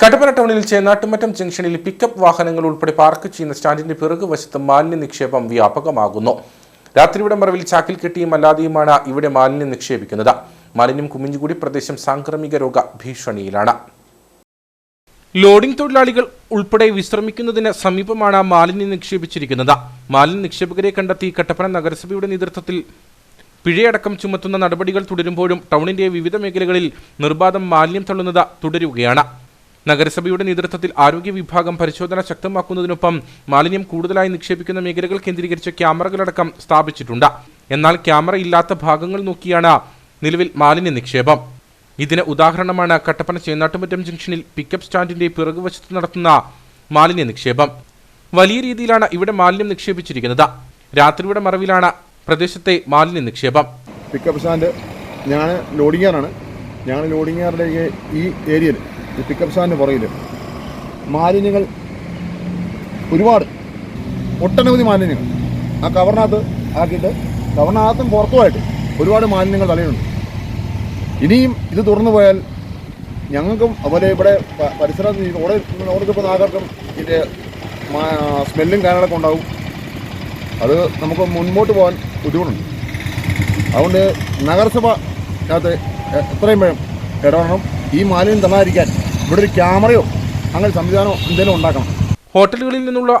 കട്ടപ്പന ടൗണിൽ ചേന്നാട്ടുമറ്റം ജംഗ്ഷനിൽ പിക്കപ്പ് വാഹനങ്ങൾ ഉൾപ്പെടെ പാർക്ക് ചെയ്യുന്ന സ്റ്റാൻഡിന്റെ പിറകു വശത്ത് മാലിന്യ നിക്ഷേപം വ്യാപകമാകുന്നു. രാത്രിയുടെ മറവിൽ ചാക്കിൽ കെട്ടിയും അല്ലാതെയുമാണ് ഇവിടെ മാലിന്യം നിക്ഷേപിക്കുന്നത് മാലിന്യം കുമിഞ്ഞുകൂടി പ്രദേശം സാംക്രമിക രോഗ ഭീഷണിയിലാണ്. ലോഡിംഗ് തൊഴിലാളികൾ ഉൾപ്പെടെ വിശ്രമിക്കുന്നതിന് സമീപമാണ് മാലിന്യം നിക്ഷേപിച്ചിരിക്കുന്നത് മാലിന്യ നിക്ഷേപകരെ കണ്ടെത്തി കട്ടപ്പന നഗരസഭയുടെ നേതൃത്വത്തിൽ പിഴയടക്കം ചുമത്തുന്ന നടപടികൾ തുടരുമ്പോഴും ടൗണിന്റെ വിവിധ മേഖലകളിൽ നിർബാധം മാലിന്യം തള്ളുന്നത് തുടരുകയാണ്. നഗരസഭയുടെ നേതൃത്വത്തിൽ ആരോഗ്യ വിഭാഗം പരിശോധന ശക്തമാക്കുന്നതിനൊപ്പം മാലിന്യം കൂടുതലായി നിക്ഷേപിക്കുന്ന മേഖലകൾ കേന്ദ്രീകരിച്ച ക്യാമറകളടക്കം സ്ഥാപിച്ചിട്ടുണ്ട്. എന്നാൽ ക്യാമറ ഇല്ലാത്ത ഭാഗങ്ങൾ നോക്കിയാണ് നിലവിൽ മാലിന്യ നിക്ഷേപം. ഇതിന് ഉദാഹരണമാണ് കട്ടപ്പന ചേന്നാട്ടുമറ്റം ജംഗ്ഷനിൽ പിക്കപ്പ് സ്റ്റാൻഡിന്റെ പിറകുവശത്ത് നടത്തുന്ന മാലിന്യ നിക്ഷേപം. വലിയ രീതിയിലാണ് ഇവിടെ മാലിന്യം നിക്ഷേപിച്ചിരിക്കുന്നത്. രാത്രിയുടെ മറവിലാണ് പ്രദേശത്തെ മാലിന്യ നിക്ഷേപം. പിക്കപ്പ് സ്റ്റാൻഡ് ഞാൻ ലോഡിങ്ങാറാണ് ഞങ്ങൾ ലോഡിങ്ങാറിന്റെ ഈ ഏരിയയിൽ ഈ പിക്കപ്പ് സ്റ്റാൻഡിന് പുറകിൽ മാലിന്യങ്ങൾ ഒരുപാട് ഒട്ടനവധി മാലിന്യങ്ങൾ. ആ കവറിനകത്ത് ആക്കിയിട്ട് കവറിനകത്തും പുറത്തുമായിട്ട് ഒരുപാട് മാലിന്യങ്ങൾ തലയുണ്ട് ഇനിയും ഇത് തുറന്നു പോയാൽ ഞങ്ങൾക്കും അതുപോലെ ഇവിടെ പരിസരത്ത് ഓടെ ഓടത്തിപ്പോൾ നാഗർക്കും ഇതിന്റെ സ്മെല്ലും കാര്യങ്ങളൊക്കെ ഉണ്ടാവും. അത് നമുക്ക് മുൻപോട്ട് പോകാൻ ബുദ്ധിമുട്ടുണ്ട്. അതുകൊണ്ട് നഗരസഭ അകത്ത് എത്രയും വേണം ഇടപെടണം. ഈ മാലിന്യം തള്ളാതിരിക്കാൻ ഇവിടെ ഒരു ക്യാമറയോ അങ്ങനെ സംവിധാനമോ എന്തെങ്കിലും ഉണ്ടാക്കണം. ഹോട്ടലുകളിൽ നിന്നുള്ള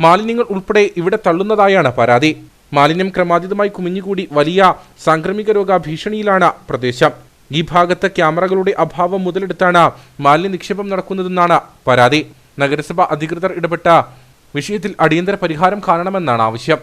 മാലിന്യങ്ങൾ ഉൾപ്പെടെ ഇവിടെ തള്ളുന്നതായാണ് പരാതി. മാലിന്യം ക്രമാതീതമായി കുമിഞ്ഞുകൂടി വലിയ സാംക്രമിക രോഗ ഭീഷണിയിലാണ് പ്രദേശം. ഈ ഭാഗത്ത് ക്യാമറകളുടെ അഭാവം മുതലെടുത്താണ് മാലിന്യ നിക്ഷേപം നടക്കുന്നതെന്നാണ് പരാതി. നഗരസഭ അധികൃതർ ഇടപെട്ട വിഷയത്തിൽ അടിയന്തര പരിഹാരം കാണണമെന്നാണ് ആവശ്യം.